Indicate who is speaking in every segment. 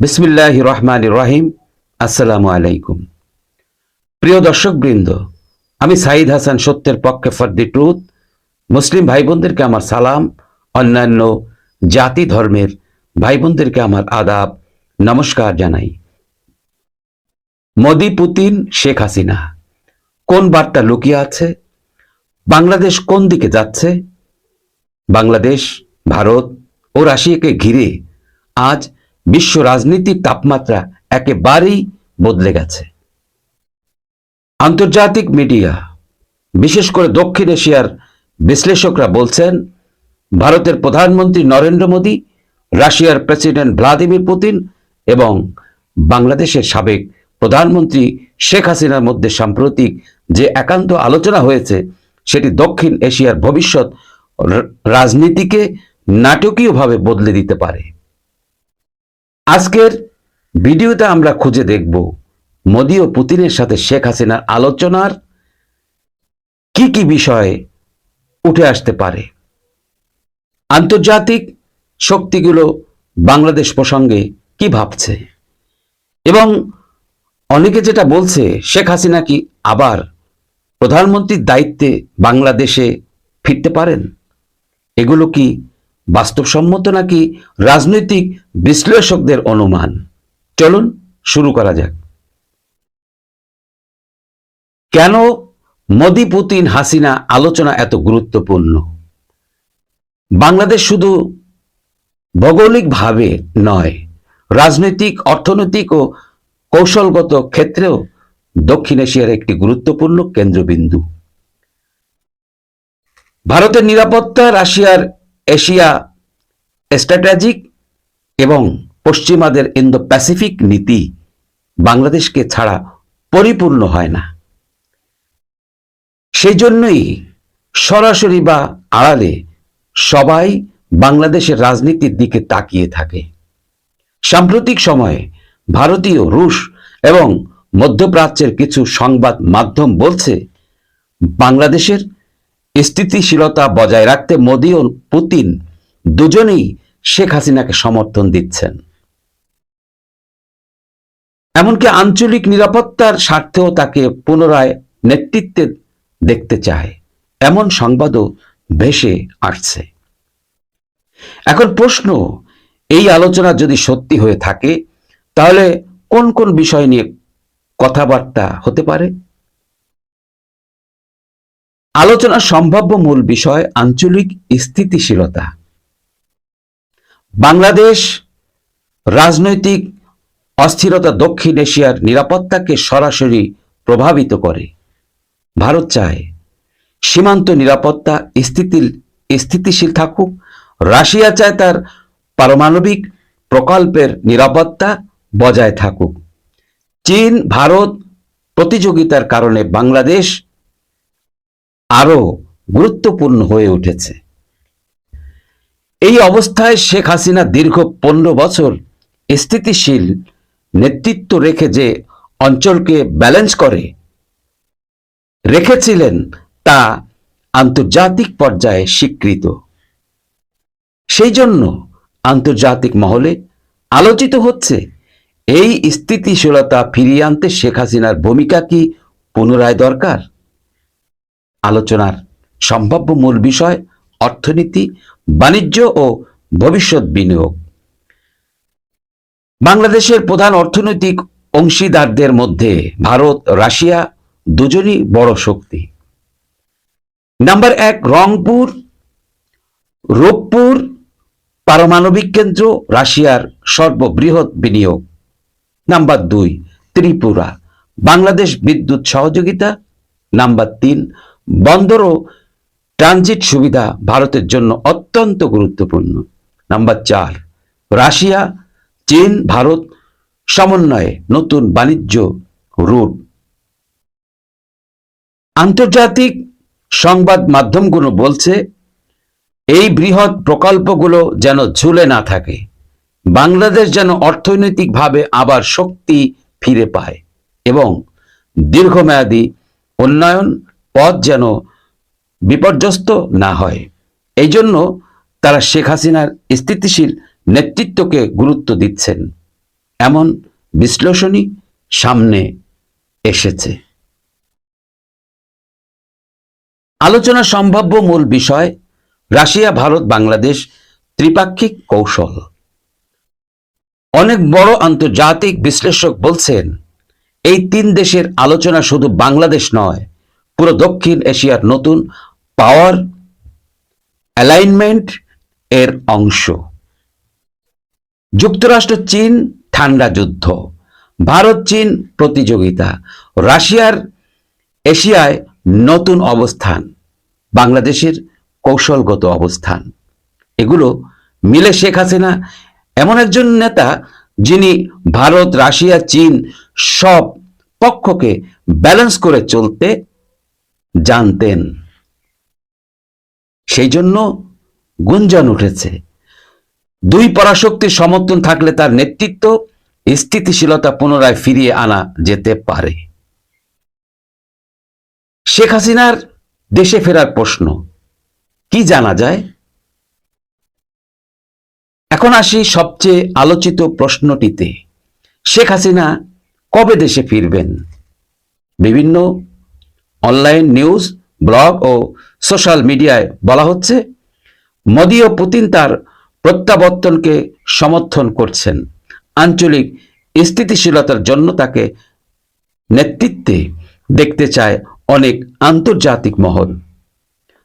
Speaker 1: বিসমিল্লাহ রহমান রহিম আসসালামু আলাইকুম প্রিয় দর্শক বৃন্দ আমি সাইদ হাসান সত্যের পক্ষে ফর দি ট্রুথ মুসলিম ভাই বোনদেরকে আমার সালাম। অন্যান্য জাতি ধর্মের ভাই বোনদেরকে আমার আদাব, নমস্কার জানাই। মোদি, পুতিন, শেখ হাসিনা, কোন বার্তা লুকিয়ে আছে? বাংলাদেশ কোন দিকে যাচ্ছে? বাংলাদেশ, ভারত ও রাশিয়াকে ঘিরে আজ বিশ্ব রাজনীতির তাপমাত্রা একেবারেই বদলে গেছে। আন্তর্জাতিক মিডিয়া, বিশেষ করে দক্ষিণ এশিয়ার বিশ্লেষকরা বলছেন, ভারতের প্রধানমন্ত্রী নরেন্দ্র মোদী, রাশিয়ার প্রেসিডেন্ট ভ্লাদিমির পুতিন এবং বাংলাদেশের সাবেক প্রধানমন্ত্রী শেখ হাসিনার মধ্যে সাম্প্রতিক যে একান্ত আলোচনা হয়েছে, সেটি দক্ষিণ এশিয়ার ভবিষ্যৎ রাজনীতিকে নাটকীয়ভাবে বদলে দিতে পারে। আজকের ভিডিওতে আমরা খুঁজে দেখব মোদী ও পুতিনের সাথে শেখ হাসিনার আলোচনার কি কি বিষয়ে উঠে আসতে পারে। আন্তর্জাতিক শক্তিগুলো বাংলাদেশ প্রসঙ্গে কি ভাবছে? এবং অনেকে যেটা বলছে, শেখ হাসিনা কি আবার প্রধানমন্ত্রীর দায়িত্বে বাংলাদেশে ফিরতে পারেন? এগুলো কি বাস্তবসম্মত নাকি রাজনৈতিক বিশ্লেষকদের অনুমান? চলুন শুরু করা যাক। কেন মোদি পুতিন হাসিনা আলোচনা এত গুরুত্বপূর্ণ? বাংলাদেশ শুধু ভৌগোলিকভাবে নয়, রাজনৈতিক, অর্থনৈতিক ও কৌশলগত ক্ষেত্রেও দক্ষিণ এশিয়ার একটি গুরুত্বপূর্ণ কেন্দ্রবিন্দু। ভারতের নিরাপত্তা, রাশিয়ার এশিয়া স্ট্র্যাটেজিক এবং পশ্চিমাদের ইন্দো প্যাসিফিক নীতি বাংলাদেশকে ছাড়া পরিপূর্ণ হয় না। সেই জন্যই সরাসরি বা আড়ালে সবাই বাংলাদেশের রাজনীতির দিকে তাকিয়ে থাকে। সাম্প্রতিক সময়ে ভারতীয়, রুশ এবং মধ্যপ্রাচ্যের কিছু সংবাদ মাধ্যম বলছে, বাংলাদেশের স্থিতিশীলতা বজায় রাখতে মোদী ও পুতিন দুজনেই শেখ হাসিনাকে সমর্থন দিচ্ছেন। এমনকি আঞ্চলিক নিরাপত্তার স্বার্থেও তাকে পুনরায় নেতৃত্বে দেখতে চায়। এমন সংবাদও ভেসে আসছে। এখন প্রশ্ন, এই আলোচনা যদি সত্যি হয়ে থাকে, তাহলে কোন কোন বিষয় নিয়ে কথাবার্তা হতে পারে? আলোচনার সম্ভাব্য মূল বিষয় আঞ্চলিক স্থিতিশীলতা। বাংলাদেশ রাজনৈতিক অস্থিরতা দক্ষিণ এশিয়ার নিরাপত্তাকে সরাসরি প্রভাবিত করে। ভারত চায় সীমান্ত নিরাপত্তা স্থিতি স্থিতিশীল থাকুক। রাশিয়া চায় তার পারমাণবিক প্রকল্পের নিরাপত্তা বজায় থাকুক। চীন, ভারত প্রতিযোগিতার কারণে বাংলাদেশ আরও গুরুত্বপূর্ণ হয়ে উঠেছে। এই অবস্থায় শেখ হাসিনা দীর্ঘ পনেরো বছর স্থিতিশীল নেতৃত্ব রেখে যে অঞ্চলকে ব্যালেন্স করে রেখেছিলেন, তা আন্তর্জাতিক পর্যায়ে স্বীকৃত। সেই জন্য আন্তর্জাতিক মহলে আলোচিত হচ্ছে, এই স্থিতিশীলতা ফিরিয়ে আনতে শেখ হাসিনার ভূমিকা কি পুনরায় দরকার? আলোচনার সম্ভাব্য মূল বিষয় অর্থনীতি, বাণিজ্য ও ভবিষ্যৎ বিনিয়োগ। বাংলাদেশের প্রধান অর্থনৈতিক অংশীদারদের মধ্যে ভারত, রাশিয়া দুজনই বড় শক্তি। নাম্বার এক, রংপুর, রূপপুর পারমাণবিক কেন্দ্র, রাশিয়ার সর্ববৃহৎ বিনিয়োগ। নাম্বার দুই, ত্রিপুরা, বাংলাদেশ বিদ্যুৎ সহযোগিতা। নাম্বার তিন বন্দর ও ট্রানজিট সুবিধা ভারতের জন্য অত্যন্ত গুরুত্বপূর্ণ। নাম্বার চার, রাশিয়া, চীন, ভারত সমন্বয়ে নতুন বাণিজ্য রুট। আন্তর্জাতিক সংবাদ মাধ্যমগুলো বলছে, এই বৃহৎ প্রকল্পগুলো যেন ঝুলে না থাকে। বাংলাদেশ যেন অর্থনৈতিকভাবে আবার শক্তি ফিরে পায় এবং দীর্ঘমেয়াদী উন্নয়ন পথ যেন বিপর্যস্ত না হয়। এই জন্য তারা শেখ হাসিনার স্থিতিশীল নেতৃত্বকে গুরুত্ব দিচ্ছেন। এমন বিশ্লেষণই সামনে এসেছে। আলোচনা সম্ভাব্য মূল বিষয়, রাশিয়া, ভারত, বাংলাদেশ ত্রিপাক্ষিক কৌশল। অনেক বড় আন্তর্জাতিক বিশ্লেষক বলছেন, এই তিন দেশের আলোচনা শুধু বাংলাদেশ নয় পুরো দক্ষিণ এশিয়ার নতুন পাওয়ার অ্যালাইনমেন্ট এর অংশ। যুক্তরাষ্ট্র, চীন, ঠান্ডা যুদ্ধ। ভারত, চীন প্রতিযোগিতা। রাশিয়ার এশিয়ায় নতুন অবস্থান। বাংলাদেশের কৌশলগত অবস্থান। এগুলো মিলে শেখ হাসিনা এমন একজন নেতা যিনি ভারত, রাশিয়া, চীন সব পক্ষকে ব্যালেন্স করে চলতে জানতেন। সেই জন্য গুঞ্জন উঠেছে। দুই পরাশক্তির সমর্থন থাকলে তার নেতৃত্ব স্থিতিশীলতা পুনরায় ফিরিয়ে আনা যেতে পারে। শেখ হাসিনার দেশে ফেরার প্রশ্ন, কি জানা যায়? এখন আসি সবচেয়ে আলোচিত প্রশ্নটিতে, শেখ হাসিনা কবে দেশে ফিরবেন? বিভিন্ন অনলাইন নিউজ, ব্লগ ও সোশ্যাল মিডিয়ায় বলা হচ্ছে, মোদী ও পুতিন তার প্রত্যাবর্তনকে সমর্থন করছেন। আঞ্চলিক স্থিতিশীলতার জন্য তাকে নেতৃত্বে দেখতে চায় অনেক আন্তর্জাতিক মহল।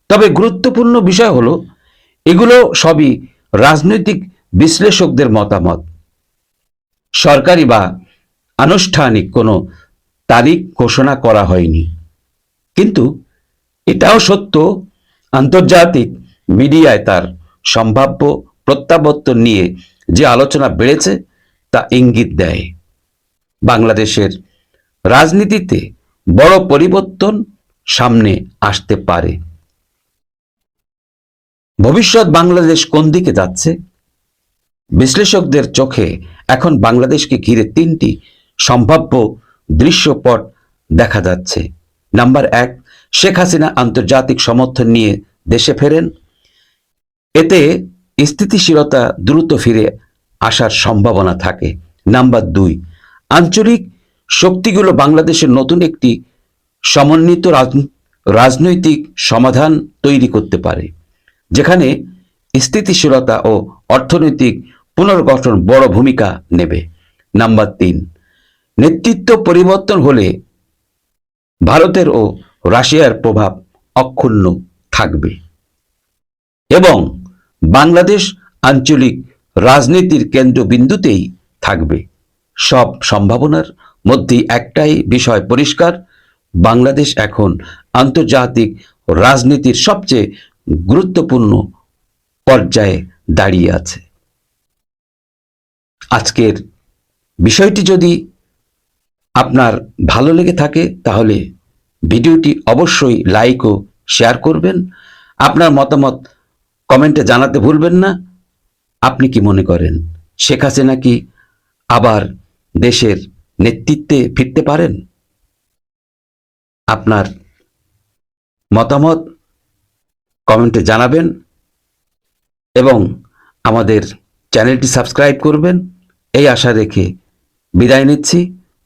Speaker 1: তবে গুরুত্বপূর্ণ বিষয় হলো, এগুলো সবই রাজনৈতিক বিশ্লেষকদের মতামত। সরকারি বা আনুষ্ঠানিক কোনো তারিখ ঘোষণা করা হয়নি। কিন্তু এটাও সত্য, আন্তর্জাতিক মিডিয়ায় তার সম্ভাব্য প্রত্যাবর্তন নিয়ে যে আলোচনা বেড়েছে, তা ইঙ্গিত দেয়। বাংলাদেশের রাজনীতিতে বড় পরিবর্তন সামনে আসতে পারে। ভবিষ্যৎ বাংলাদেশ কোন দিকে যাচ্ছে? বিশ্লেষকদের চোখে এখন বাংলাদেশকে ঘিরে তিনটি সম্ভাব্য দৃশ্যপট দেখা যাচ্ছে। নাম্বার এক, শেখ হাসিনা আন্তর্জাতিক সমর্থন নিয়ে দেশে ফেরেন। এতে স্থিতিশীলতা দ্রুত ফিরে আসার সম্ভাবনা থাকে। নাম্বার দুই, আঞ্চলিক শক্তিগুলো বাংলাদেশের নতুন একটি সমন্বিত রাজ- রাজনৈতিক সমাধান তৈরি করতে পারে, যেখানে স্থিতিশীলতা ও অর্থনৈতিক পুনর্গঠন বড় ভূমিকা নেবে। নাম্বার তিন, নেতৃত্ব পরিবর্তন হলে ভারতের ও রাশিয়ার প্রভাব অক্ষুণ্ণ থাকবে। এবং বাংলাদেশ আঞ্চলিক রাজনীতির কেন্দ্রবিন্দুতেই থাকবে। সব সম্ভাবনার মধ্যেই একটাই বিষয় পরিষ্কার, বাংলাদেশ এখন আন্তর্জাতিক রাজনীতির সবচেয়ে গুরুত্বপূর্ণ পর্যায়ে দাঁড়িয়ে আছে। আজকের বিষয়টি যদি আপনার ভালো লেগে থাকে তাহলে ভিডিওটি অবশ্যই লাইক ও শেয়ার করবেন। আপনার মতামত কমেন্টে জানাতে ভুলবেন না। আপনি কি মনে করেন, শেখ হাসিনা কি আবার দেশের নেতৃত্বে ফিরতে পারেন? আপনার মতামত কমেন্টে জানাবেন এবং আমাদের চ্যানেলটি সাবস্ক্রাইব করবেন। এই আশা রেখে বিদায় নিচ্ছি।